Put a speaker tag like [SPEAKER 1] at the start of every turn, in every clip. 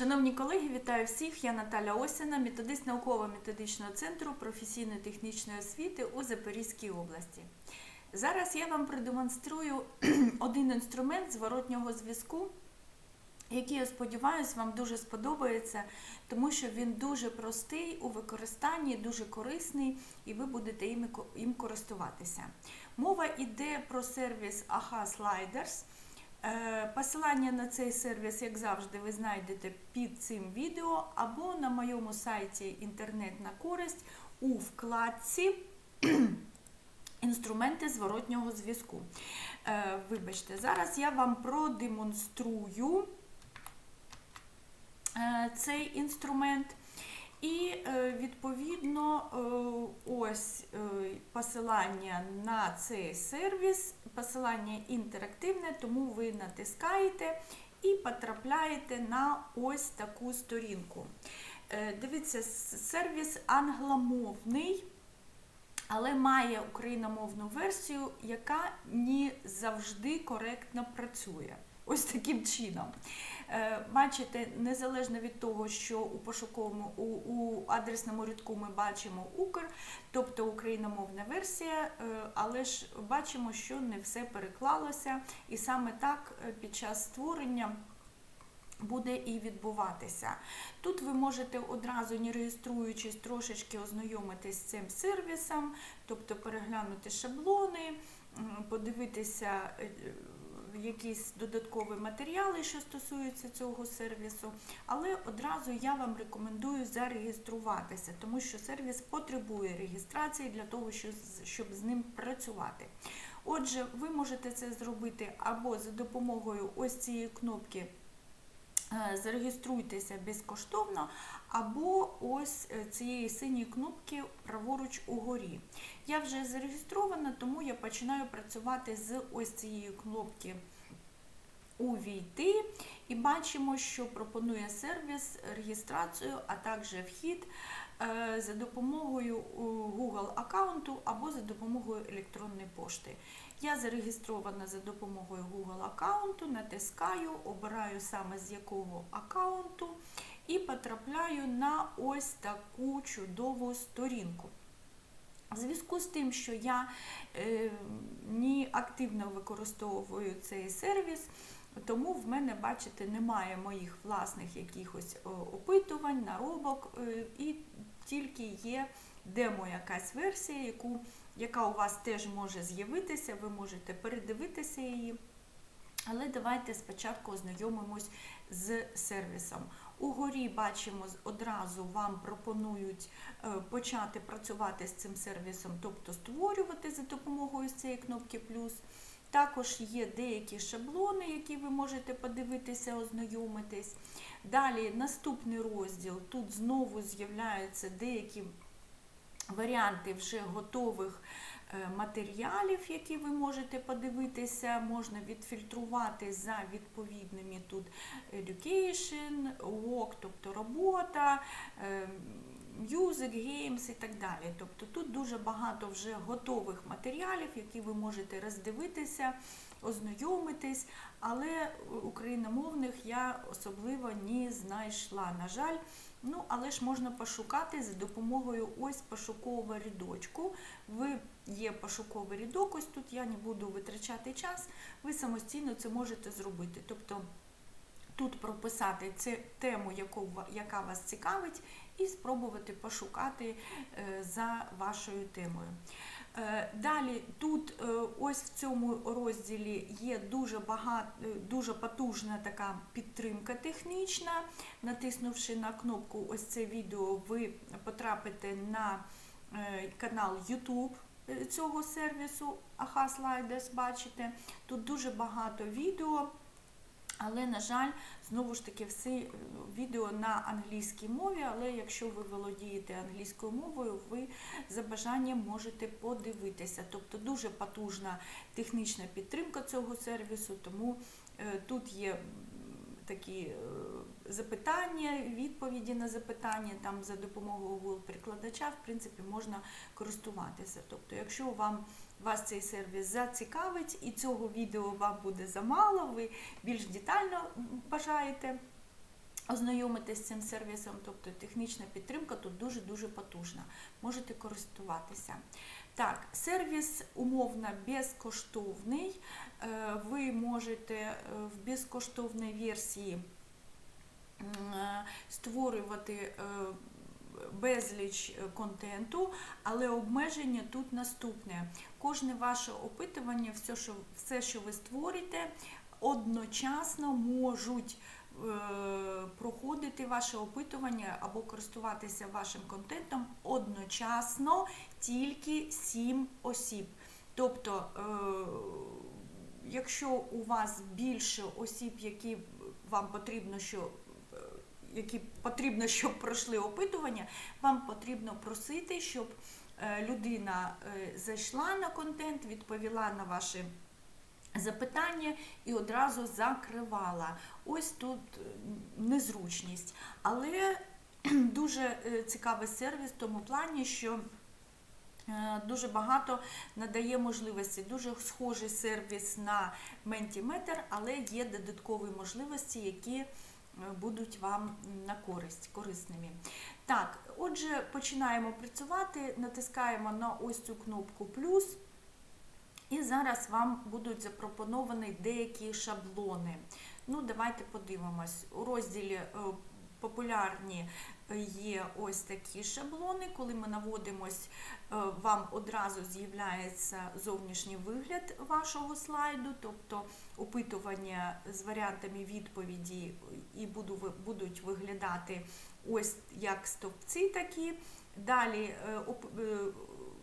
[SPEAKER 1] Шановні колеги, вітаю всіх! Я Наталя Осіна, методист науково-методичного центру професійно-технічної освіти у Запорізькій області. Зараз я вам продемонструю один інструмент зворотнього зв'язку, який, я сподіваюся, вам дуже сподобається, тому що він дуже простий у використанні, дуже корисний, і ви будете їм, користуватися. Мова йде про сервіс AHA Sliders. Е, Посилання на цей сервіс, як завжди, ви знайдете під цим відео або на моєму сайті Інтернет на користь у вкладці Інструменти зворотнього зв'язку. Е, Вибачте, зараз я вам продемонструю е, цей інструмент. І е, відповідно е, ось е, посилання на цей сервіс, посилання інтерактивне, тому ви натискаєте і потрапляєте на ось таку сторінку. Дивіться, сервіс англомовний, але має україномовну версію, яка не завжди коректно працює. Ось таким чином. Е, Бачите, незалежно від того, що у пошуковому у, у адресному рядку ми бачимо Укр, тобто україномовна версія, е, але ж бачимо, що не все переклалося, і саме так е, під час створення. Буде і відбуватися. Тут ви можете одразу, не реєструючись, трошечки ознайомитись з цим сервісом, тобто переглянути шаблони, подивитися якісь додаткові матеріали, що стосуються цього сервісу. Але одразу я вам рекомендую зареєструватися, тому що сервіс потребує реєстрації для того, щоб з- ним працювати. Отже, ви можете це зробити або за допомогою ось цієї кнопки е, Зареєструйтеся безкоштовно, або ось е, цієї синьої кнопки праворуч угорі. Я вже зареєстрована, тому я починаю працювати з ось цієї кнопки Увійти і бачимо, що пропонує сервіс реєстрацію, а також вхід е, за допомогою е, Google аккаунту або за допомогою електронної пошти. Я зареєстрована за допомогою Google аккаунту, натискаю, обираю саме з якого аккаунту і потрапляю на ось таку чудову сторінку. В зв'язку з тим, що я е, не активно використовую цей сервіс, тому в мене, бачите, немає моїх власних якихось опитувань, наробок, е, і тільки є демо якась версія, яку, яка у вас теж може з'явитися, ви можете передивитися її. Але давайте спочатку ознайомимось з сервісом. Угорі бачимо одразу вам пропонують е, почати працювати з цим сервісом, тобто створювати за допомогою цієї кнопки плюс. Також є деякі шаблони, які ви можете подивитися, ознайомитись. Далі наступний розділ. Тут знову з'являються деякі варіанти вже готових е, матеріалів, які ви можете подивитися, можна відфільтрувати за відповідними тут education, work, тобто робота, е, music, games і так далі. Тобто тут дуже багато вже готових матеріалів, які ви можете роздивитися, ознайомитись, але україномовних я особливо не знайшла. На жаль, Ну, але ж можна пошукати за допомогою ось пошукового рядочку. Ви є пошуковий рядок, ось тут я не буду витрачати час, ви самостійно це можете зробити. Тобто тут прописати це тему, яку, яка вас цікавить, і спробувати пошукати е, за вашою темою. Е, Далі тут е, ось в цьому розділі є дуже багато, дуже потужна така підтримка технічна. Натиснувши на кнопку ось це відео, ви потрапите на канал YouTube цього сервісу AHA Sliders, бачите. Тут дуже багато відео. Але, на жаль, знову ж таки, всі е, відео на англійській мові, але якщо ви володієте англійською мовою, ви за бажанням можете подивитися. Тобто дуже потужна технічна підтримка цього сервісу, тому е, тут є такі е, запитання, відповіді на запитання, там за допомогою Google перекладача, в принципі, можна користуватися. Тобто, якщо вам вас цей сервіс зацікавить і цього відео вам буде замало, ви більш детально бажаєте ознайомитись з цим сервісом, тобто технічна підтримка тут дуже-дуже потужна. Можете користуватися. Так, сервіс умовно безкоштовний. Е, Ви можете е, в безкоштовній версії е, створювати безліч е, контенту, але обмеження тут наступне. Кожне ваше опитування, все, що, все, що ви створите, одночасно можуть е, проходити ваше опитування або користуватися вашим контентом одночасно тільки 7 осіб. Тобто, е, якщо у вас більше осіб, які вам потрібно, що які потрібно, щоб пройшли опитування, вам потрібно просити, щоб е, людина е, зайшла на контент, відповіла на ваші запитання і одразу закривала. Ось тут е, незручність. Але дуже цікавий сервіс в тому плані, що дуже багато надає можливості. Дуже схожий сервіс на Mentimeter, але є додаткові можливості, які будуть вам на користь корисними. Так, отже, починаємо працювати, натискаємо на ось цю кнопку плюс. І зараз вам будуть запропоновані деякі шаблони. Ну, давайте подивимось. У розділі е, популярні є ось такі шаблони. Коли ми наводимось, е, вам одразу з'являється зовнішній вигляд вашого слайду, тобто опитування з варіантами відповіді і будуть виглядати ось як стовпці такі. Далі е, е,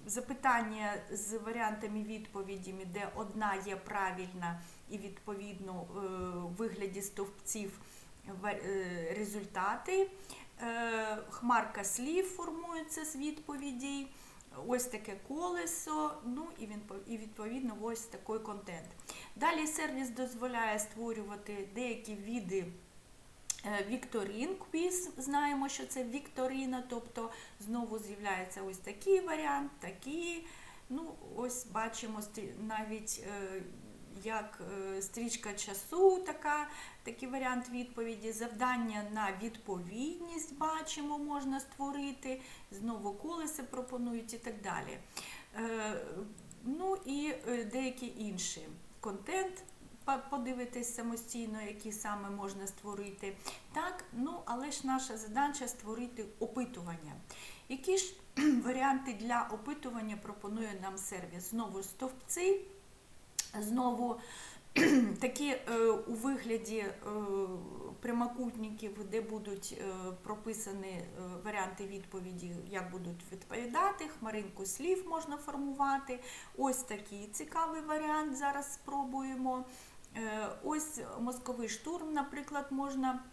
[SPEAKER 1] запитання з варіантами відповідями, де одна є правильна і відповідно в вигляді стовпців результати. Е, Хмарка слів формується з відповідей. Ось таке колесо, ну і відповідно ось такий контент. Далі сервіс дозволяє створювати деякі види е, вікторин квіз. Знаємо, що це вікторина, тобто знову з'являється ось такий варіант, такий. Ну, ось бачимо навіть е, як е, стрічка часу, така, такий варіант відповіді. Завдання на відповідність бачимо, можна створити. Знову колеса пропонують і так далі. Е, Ну і е, деякі інші контент. Подивитись самостійно, які саме можна створити. Так, ну але ж наша задача створити опитування. Які ж варіанти для опитування пропонує нам сервіс? Знову стовпці, знову такі е, у вигляді е, прямокутників, де будуть е, прописані варіанти відповіді, як будуть відповідати, хмаринку слів можна формувати. Ось такий цікавий варіант. Зараз спробуємо. Ось мозковий штурм, наприклад, можна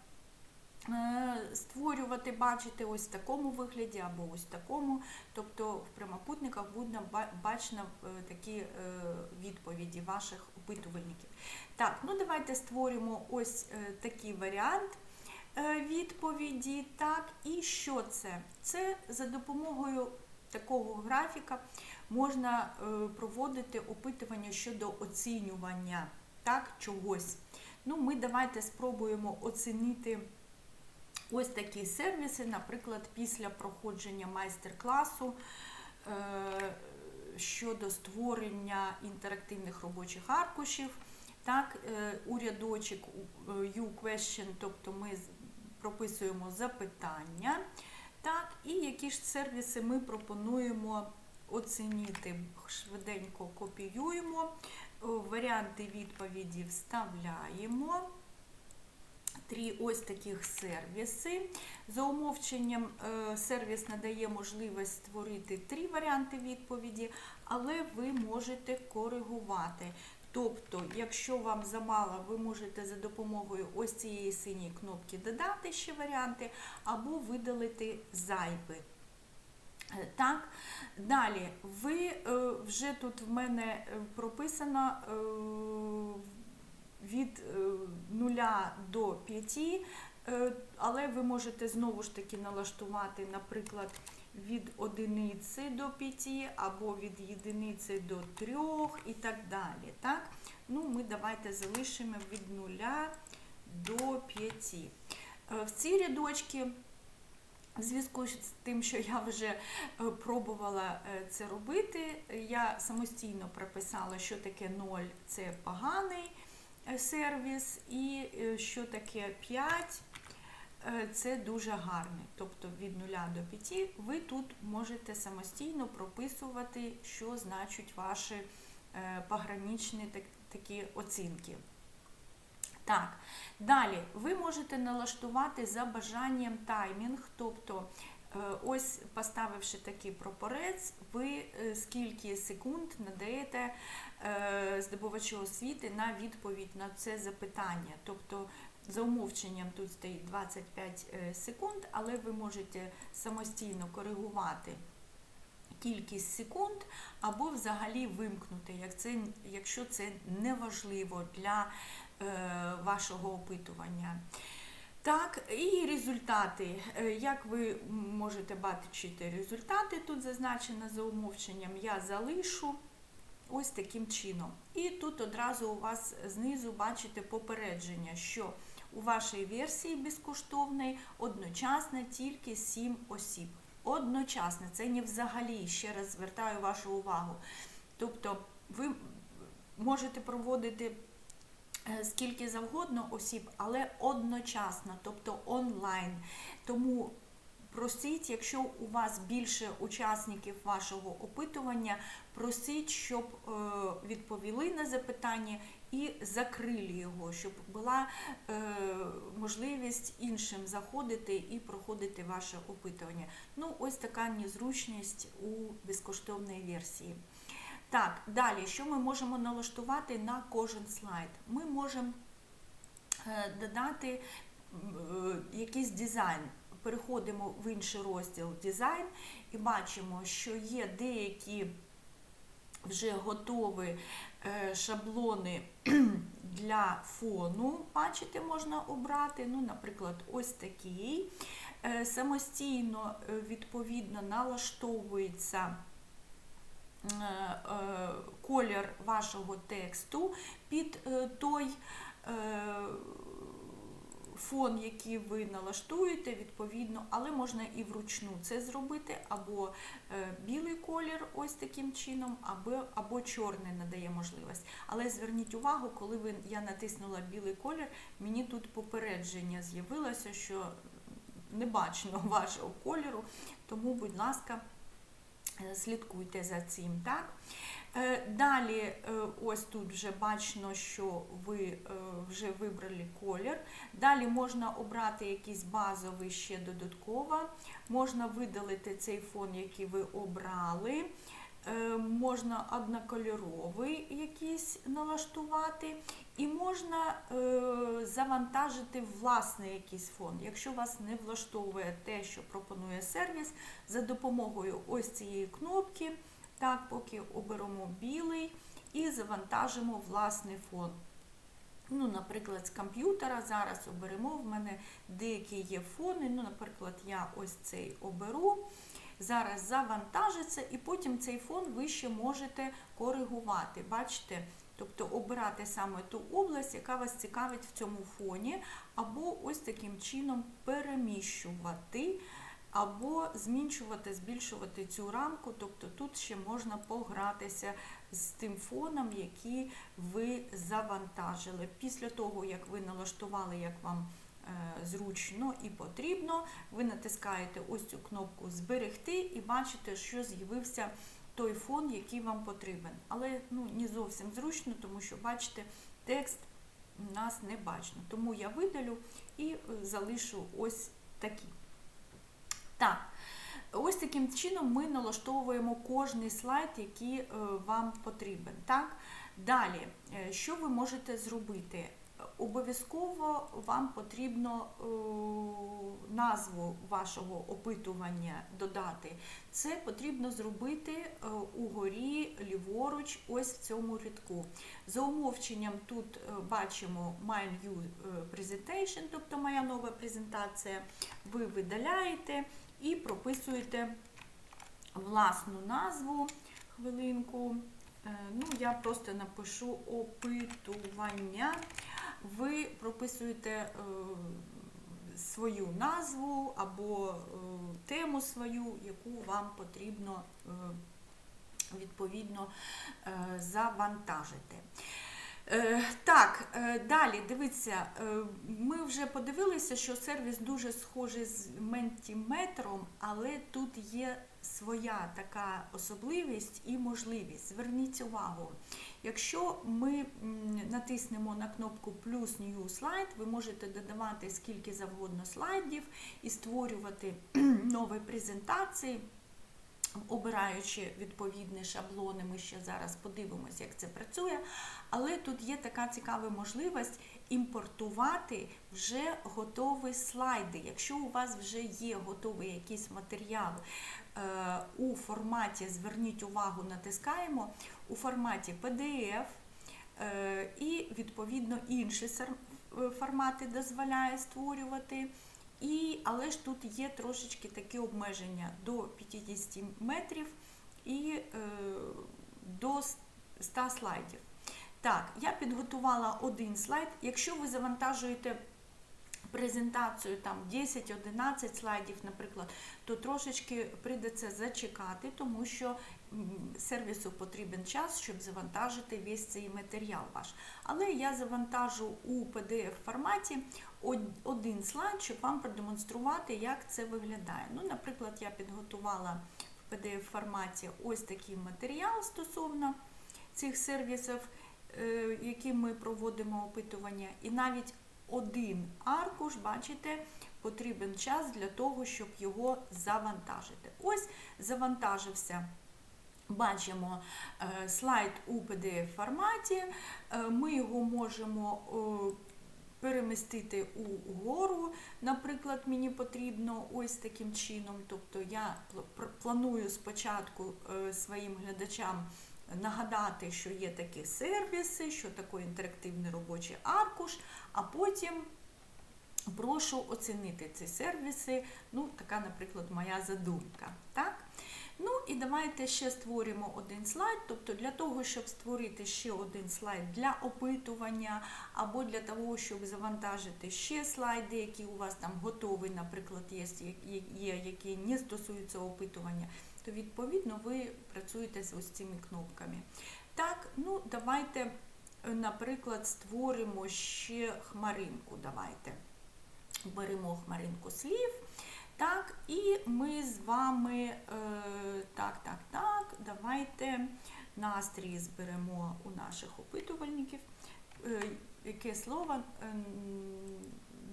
[SPEAKER 1] створювати, бачити ось в такому вигляді або ось в такому. Тобто в прямокутниках буде ба- бачно е, такі е, відповіді ваших опитувальників. Так, ну давайте створимо ось е, такий варіант е, відповіді. Так, і що це? Це за допомогою такого графіка можна е, проводити опитування щодо оцінювання так, чогось. Ну, ми давайте спробуємо оцінити ось такі сервіси, наприклад, після проходження майстер-класу е, щодо створення інтерактивних робочих аркушів. Так, е, у рядочок у- е, U-question, тобто ми прописуємо запитання. Так, і які ж сервіси ми пропонуємо оцінити. Швиденько копіюємо, варіанти відповіді вставляємо. Три ось таких сервіси. За умовченням е, сервіс надає можливість створити три варіанти відповіді, але ви можете коригувати. Тобто, якщо вам замало, ви можете за допомогою ось цієї синьої кнопки додати ще варіанти або видалити зайвий. Е, Так, далі ви е, вже тут в мене прописано від е, 0 до 5, е, але ви можете знову ж таки налаштувати, наприклад, від 1 до 5 або від 1 до 3 і так далі. Так? Ну, ми давайте залишимо від 0 до 5. Е, В ці рядочки, в зв'язку з тим, що я вже е, пробувала е, це робити, я самостійно прописала, що таке 0 це поганий е, сервіс, і е, що таке 5 е, це дуже гарний. Тобто від 0 до 5 ви тут можете самостійно прописувати, що значать ваші е, пограничні такі оцінки. Так, далі ви можете налаштувати за бажанням таймінг, тобто е, ось поставивши такий прапорець, ви е, скільки секунд надаєте е, здобувачу освіти на відповідь на це запитання. Тобто за умовченням тут стоїть 25 е, секунд, але ви можете самостійно коригувати кількість секунд або взагалі вимкнути, як це, якщо це неважливо для е, вашого опитування. Так, і результати. Е, Як ви можете бачити результати, тут зазначено за умовченням, я залишу ось таким чином. І тут одразу у вас знизу бачите попередження, що у вашій версії безкоштовної одночасно тільки 7 осіб. Одночасно, це не взагалі, ще раз звертаю вашу увагу. Тобто ви можете проводити скільки завгодно осіб, але одночасно, тобто онлайн. Тому просіть, якщо у вас більше учасників вашого опитування, просіть, щоб е, відповіли на запитання і закрили його, щоб була е, можливість іншим заходити і проходити ваше опитування. Ну, ось така незручність у безкоштовній версії. Так, далі, що ми можемо налаштувати на кожен слайд? Ми можемо е, додати е, якийсь дизайн. Переходимо в інший розділ дизайн і бачимо, що є деякі вже готові е, шаблони для фону. Бачите, можна обрати. Ну, наприклад, ось такий. Самостійно, відповідно, налаштовується колір вашого тексту під е, той е, фон, який ви налаштуєте, відповідно, але можна і вручну це зробити, або е, білий колір ось таким чином, або, або чорний надає можливість. Але зверніть увагу, коли ви, я натиснула білий колір, мені тут попередження з'явилося, що не бачно вашого кольору, тому, будь ласка, е, слідкуйте за цим. Так? Е, Далі, е, ось тут вже бачно, що ви е, вже вибрали колір. Далі можна обрати якийсь базовий ще додатково. Можна видалити цей фон, який ви обрали. Е, Можна однокольоровий якийсь налаштувати, і можна е, завантажити власний якийсь фон. Якщо вас не влаштовує те, що пропонує сервіс, за допомогою ось цієї кнопки. Так, поки оберемо білий і завантажимо власний фон. Ну, Наприклад, з комп'ютера зараз оберемо. В мене деякі є фони. Ну, Наприклад, я ось цей оберу. Зараз завантажиться, і потім цей фон ви ще можете коригувати. Бачите? Тобто обирати саме ту область, яка вас цікавить в цьому фоні, або ось таким чином переміщувати або зміншувати, збільшувати цю рамку, тобто тут ще можна погратися з тим фоном, який ви завантажили. Після того, як ви налаштували, як вам зручно і потрібно, ви натискаєте ось цю кнопку Зберегти і бачите, що з'явився той фон, який вам потрібен. Але ну, не зовсім зручно, тому що, бачите, текст у нас не бачно. Тому я видалю і е, залишу ось такі. Так, ось таким чином ми налаштовуємо кожний слайд, який е, вам потрібен. Так? Далі, е, що ви можете зробити? Обов'язково вам потрібно е, назву вашого опитування додати. Це потрібно зробити е, угорі ліворуч, ось в цьому рядку. За умовченням тут е, бачимо My New Presentation, тобто моя нова презентація. Ви видаляєте і прописуєте власну назву. Хвилинку. Ну, я просто напишу опитування. Ви прописуєте е, свою назву або е, тему свою, яку вам потрібно е, відповідно завантажити. Так, далі дивіться, ми вже подивилися, що сервіс дуже схожий з ментіметром, але тут є своя така особливість і можливість. Зверніть увагу, якщо ми натиснемо на кнопку плюс New Slide, ви можете додавати скільки завгодно слайдів і створювати нові презентації обираючи відповідні шаблони, ми ще зараз подивимося, як це працює. Але тут є така цікава можливість імпортувати вже готові слайди. Якщо у вас вже є готовий якийсь матеріал е, у форматі, зверніть увагу, натискаємо, у форматі PDF е, і відповідно інші формати дозволяє створювати. І, але ж тут є трошечки такі обмеження до 50 метрів і е, до 100 слайдів. Так, я підготувала один слайд. Якщо ви завантажуєте презентацію там 10-11 слайдів, наприклад, то трошечки прийдеться зачекати, тому що сервісу потрібен час, щоб завантажити весь цей матеріал ваш. Але я завантажу у PDF форматі один слайд, щоб вам продемонструвати, як це виглядає. Ну, наприклад, я підготувала в PDF форматі ось такий матеріал стосовно цих сервісів, е, які ми проводимо опитування, і навіть один аркуш, бачите, потрібен час для того, щоб його завантажити. Ось завантажився. Бачимо е, слайд у PDF форматі. Е, Ми його можемо перемістити угору. Наприклад, мені потрібно ось таким чином. Тобто я планую спочатку своїм глядачам нагадати, що є такі сервіси, що таке інтерактивний робочий аркуш, а потім прошу оцінити ці сервіси. Ну, така, наприклад, моя задумка. Так? Ну і давайте ще створимо один слайд. Тобто для того, щоб створити ще один слайд для опитування, або для того, щоб завантажити ще слайди, які у вас там готові, наприклад, є, є які не стосуються опитування, то відповідно ви працюєте з ось цими кнопками. Так, ну давайте, е, наприклад, створимо ще хмаринку. Давайте беремо хмаринку слів. Так, і ми з вами, е, так, так, так, давайте настрій зберемо у наших опитувальників. Е, яке слово? Е,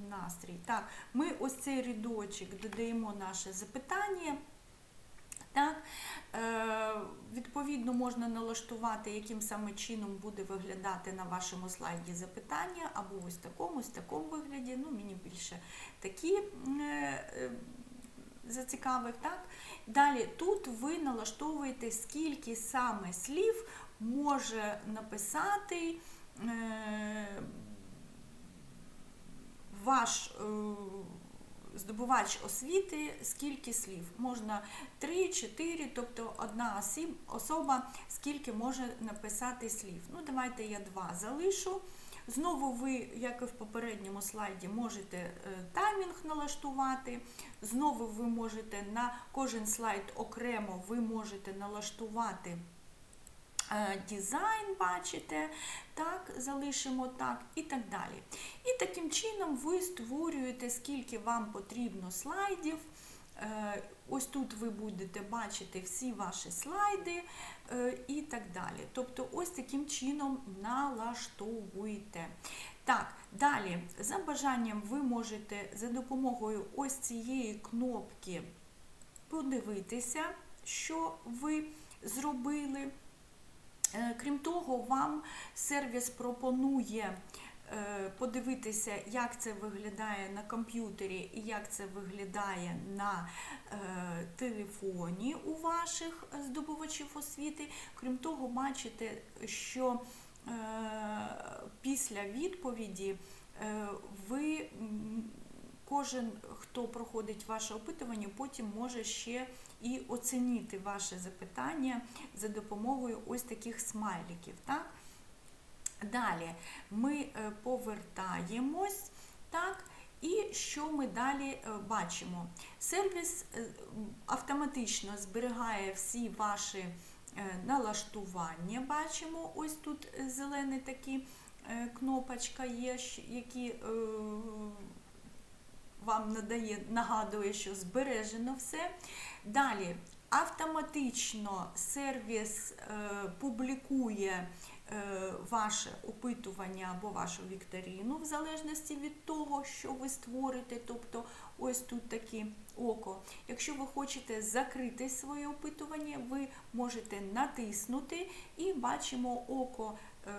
[SPEAKER 1] настрій. Так, ми ось цей рядочок додаємо наше запитання. Так, е, відповідно, можна налаштувати, яким саме чином буде виглядати на вашому слайді запитання, або ось такому, ось такому вигляді. Ну, мені більше такі е, е, зацікавив. Так? Далі тут ви налаштовуєте, скільки саме слів може написати е, ваш. Е, здобувач освіти, скільки слів. Можна 3-4, тобто одна особа скільки може написати слів. Ну, давайте я два залишу. Знову ви, як і в попередньому слайді, можете е, таймінг налаштувати. Знову ви можете на кожен слайд окремо ви можете налаштувати дизайн, бачите, так, залишимо так і так далі. І таким чином ви створюєте, скільки вам потрібно слайдів. Е, Ось тут ви будете бачити всі ваші слайди е, і так далі. Тобто, ось таким чином налаштовуйте. Так, далі, за бажанням, ви можете за допомогою ось цієї кнопки подивитися, що ви зробили. Е, Крім того, вам сервіс пропонує е, подивитися, як це виглядає на комп'ютері і як це виглядає на е, телефоні у ваших здобувачів освіти. Крім того, бачите, що після відповіді ви кожен, хто проходить ваше опитування, потім може ще і оцінити ваше запитання за допомогою ось таких смайликів. Так? Далі ми е, повертаємось, так, І що ми далі е, бачимо? Сервіс е, автоматично зберігає всі ваші налаштування. Бачимо, ось тут зелені такі е, кнопочка є, які вам надає, нагадує, що збережено все. Далі автоматично сервіс е, публікує е, ваше опитування або вашу вікторину, в залежності від того, що ви створите. Тобто, ось тут таке око. Якщо ви хочете закрити своє опитування, ви можете натиснути і бачимо око е,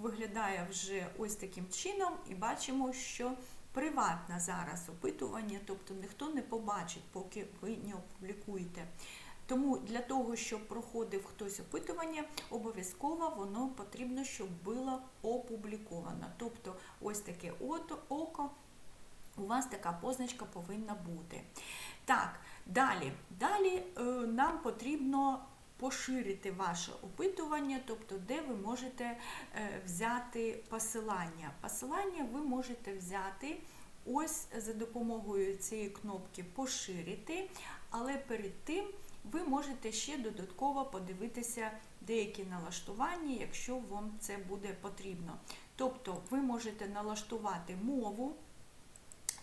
[SPEAKER 1] виглядає вже ось таким чином, і бачимо, що приватне зараз опитування, тобто ніхто не побачить, поки ви не опублікуєте. Тому для того, щоб проходив хтось опитування, обов'язково воно потрібно, щоб було опубліковано. Тобто ось таке око, у вас така позначка повинна бути. Так, далі. Далі е, нам потрібно поширити ваше опитування, тобто де ви можете е, взяти посилання. Посилання ви можете взяти ось за допомогою цієї кнопки Поширити, але перед тим ви можете ще додатково подивитися деякі налаштування, якщо вам це буде потрібно. Тобто ви можете налаштувати мову.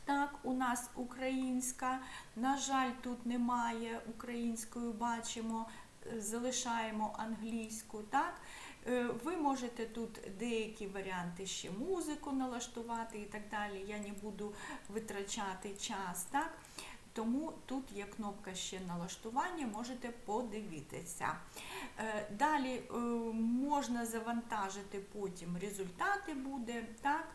[SPEAKER 1] Так, у нас українська. На жаль, тут немає українською, бачимо, залишаємо англійську. Так? Е, Ви можете тут деякі варіанти ще музику налаштувати і так далі. Я не буду витрачати час. Так? Тому тут є кнопка ще налаштування, можете подивитися. Е, Далі е, можна завантажити потім результати буде. так.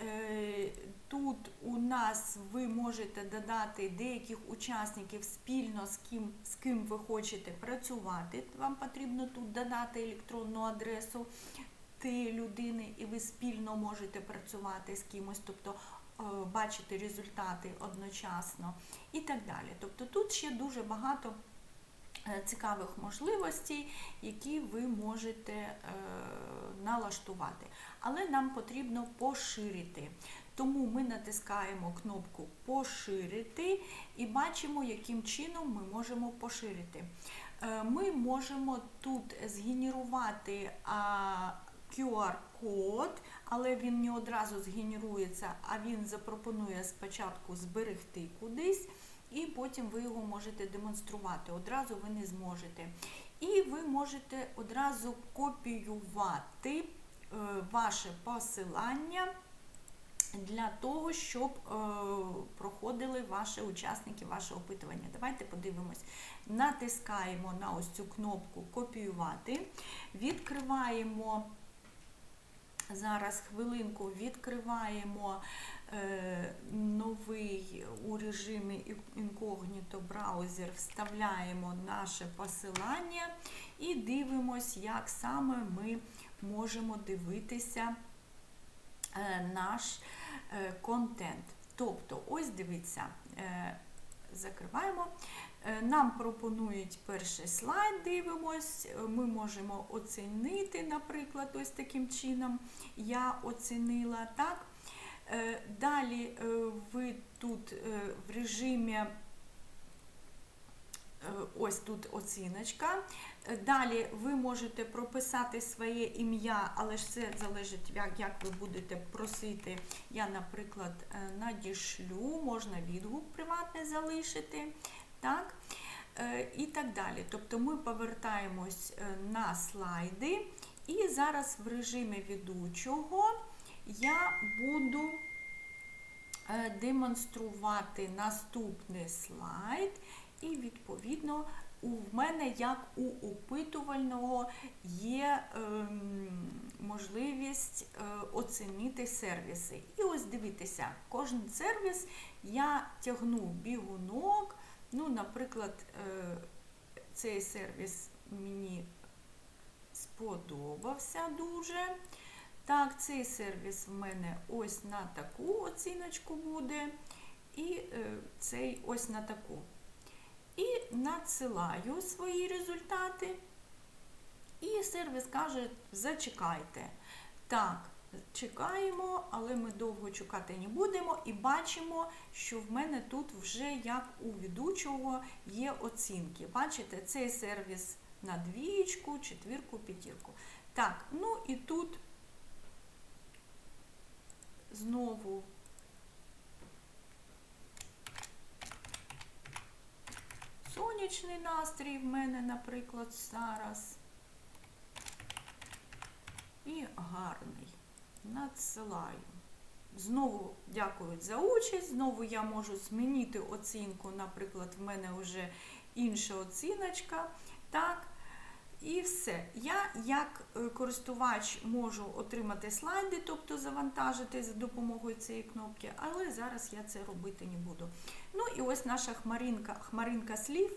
[SPEAKER 1] Е, Тут у нас ви можете додати деяких учасників спільно з ким, з ким ви хочете працювати. Вам потрібно тут додати електронну адресу тієї людини, і ви спільно можете працювати з кимось, тобто е, бачити результати одночасно і так далі. Тобто тут ще дуже багато цікавих можливостей, які ви можете е, налаштувати. Але нам потрібно поширити. Тому ми натискаємо кнопку Поширити і бачимо, яким чином ми можемо поширити. Е, Ми можемо тут згенерувати QR-код, але він не одразу згенерується, а він запропонує спочатку зберегти кудись, і потім ви його можете демонструвати. Одразу ви не зможете. І ви можете одразу копіювати е, ваше посилання для того, щоб е, проходили ваші учасники ваше опитування. Давайте подивимось. Натискаємо на ось цю кнопку Копіювати, відкриваємо. Зараз хвилинку відкриваємо новий у режимі інкогніто браузер, вставляємо наше посилання і дивимось, як саме ми можемо дивитися е, наш е, контент. Тобто, ось дивіться, е, закриваємо. Е, Нам пропонують перший слайд, дивимось, е, ми можемо оцінити, наприклад, ось таким чином я оцінила. так. Е, Далі е, ви тут е, в режимі ось тут оціночка. Далі ви можете прописати своє ім'я, але ж це залежить, як, ви будете просити. Я, наприклад, надішлю, можна відгук приватний залишити. Так? І так далі. Тобто ми повертаємось на слайди, і зараз в режимі ведучого я буду е, демонструвати наступний слайд, і відповідно у мене, як у опитувального, є ем, можливість е, оцінити сервіси. І ось дивіться, кожен сервіс я тягну бігунок. Ну, наприклад, е, цей сервіс мені сподобався дуже. Так, цей сервіс в мене ось на таку оціночку буде, і е, цей ось на таку. І надсилаю свої результати. І сервіс каже: зачекайте. Так, Чекаємо, але ми довго чекати не будемо і бачимо, що в мене тут вже як у ведучого є оцінки. Бачите, цей сервіс на двієчку, четвірку, п'ятірку. Так, ну і тут знову сонячний настрій в мене, наприклад, зараз. І гарний. Надсилаю. Знову дякують за участь. Знову я можу змінити оцінку. Наприклад, в мене вже інша оціночка. Так. І все. Я як е, користувач можу отримати слайди, тобто завантажити за допомогою цієї кнопки, але зараз я це робити не буду. Ну і ось наша хмаринка, хмаринка слів,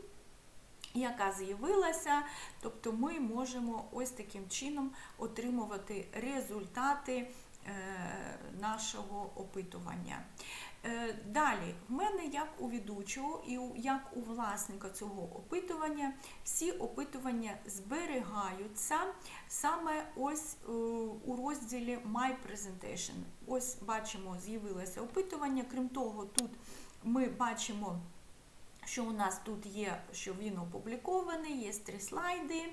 [SPEAKER 1] яка з'явилася, тобто ми можемо ось таким чином отримувати результати нашого опитування. Е, Далі, в мене як у ведучого і як у власника цього опитування, всі опитування зберігаються саме ось е, у розділі My Presentation. Ось бачимо, з'явилося опитування. Крім того, тут ми бачимо, що у нас тут є, що він опублікований, є три слайди.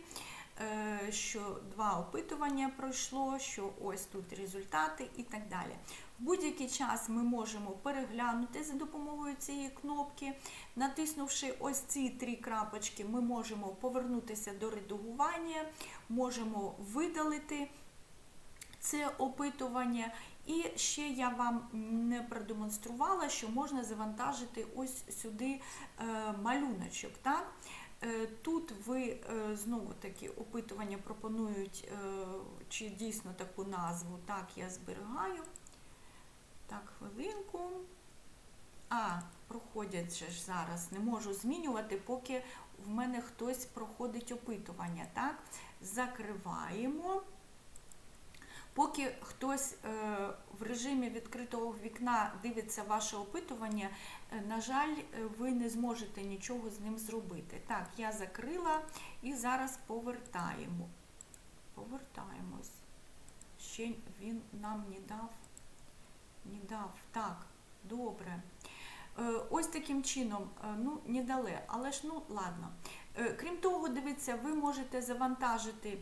[SPEAKER 1] Е, Що два опитування пройшло, що ось тут результати і так далі. В будь-який час ми можемо переглянути за допомогою цієї кнопки. Натиснувши ось ці три крапочки, ми можемо повернутися до редагування, можемо видалити це опитування. І ще я вам не продемонструвала, що можна завантажити ось сюди е, малюночок. Так? Е, Тут ви е, знову таки опитування пропонують, е, чи дійсно таку назву. Так, я зберігаю. Так, хвилинку. А, проходять же ж зараз. Не можу змінювати, поки в мене хтось проходить опитування. Так, закриваємо. Поки хтось е, в режимі відкритого вікна дивиться ваше опитування, е, на жаль, е, ви не зможете нічого з ним зробити. Так, я закрила і зараз повертаємо. Повертаємось. Ще він нам не дав. Не дав. Так, добре. Ось таким чином, ну, не дали, але ж ну ладно. Крім того, дивіться, ви можете завантажити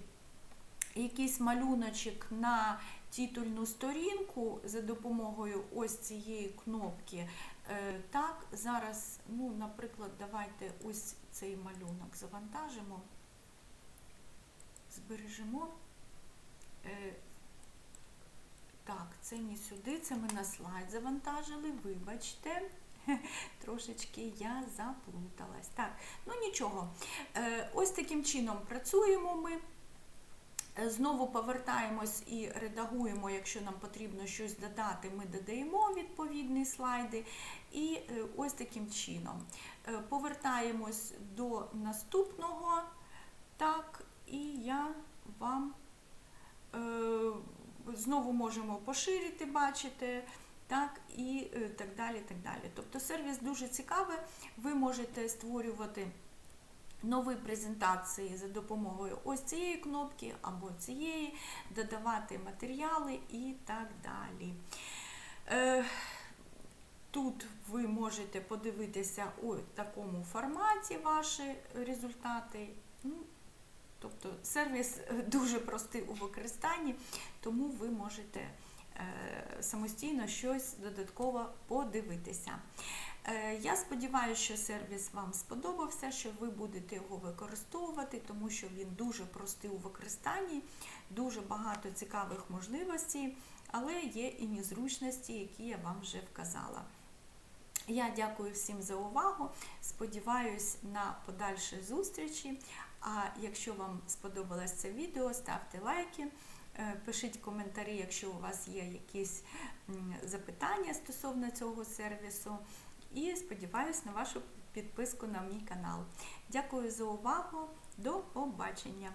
[SPEAKER 1] якийсь малюночок на титульну сторінку за допомогою ось цієї кнопки. Е, Так, зараз, ну, наприклад, давайте ось цей малюнок завантажимо, збережемо. Е, Так, це не сюди, це ми на слайд завантажили, вибачте. Трошечки я заплуталась. Так, ну нічого. Е, Ось таким чином працюємо ми. Е, Знову повертаємось і редагуємо, якщо нам потрібно щось додати, ми додаємо відповідні слайди. І е, ось таким чином. Е, Повертаємось до наступного. Так, і я вам знову можемо поширити, бачите. Так, і так далі. так далі. Тобто сервіс дуже цікавий. Ви можете створювати нові презентації за допомогою ось цієї кнопки або цієї, додавати матеріали і так далі. Е, Тут ви можете подивитися у такому форматі ваші результати. Ну, Тобто сервіс дуже простий у використанні, тому ви можете е, самостійно щось додатково подивитися. Е, Я сподіваюся, що сервіс вам сподобався, що ви будете його використовувати, тому що він дуже простий у використанні, дуже багато цікавих можливостей, але є і незручності, які я вам вже вказала. Я дякую всім за увагу. Сподіваюсь на подальші зустрічі. А якщо вам сподобалось це відео, ставте лайки, е, пишіть коментарі, якщо у вас є якісь запитання стосовно цього сервісу. І сподіваюся на вашу підписку на мій канал. Дякую за увагу. До побачення!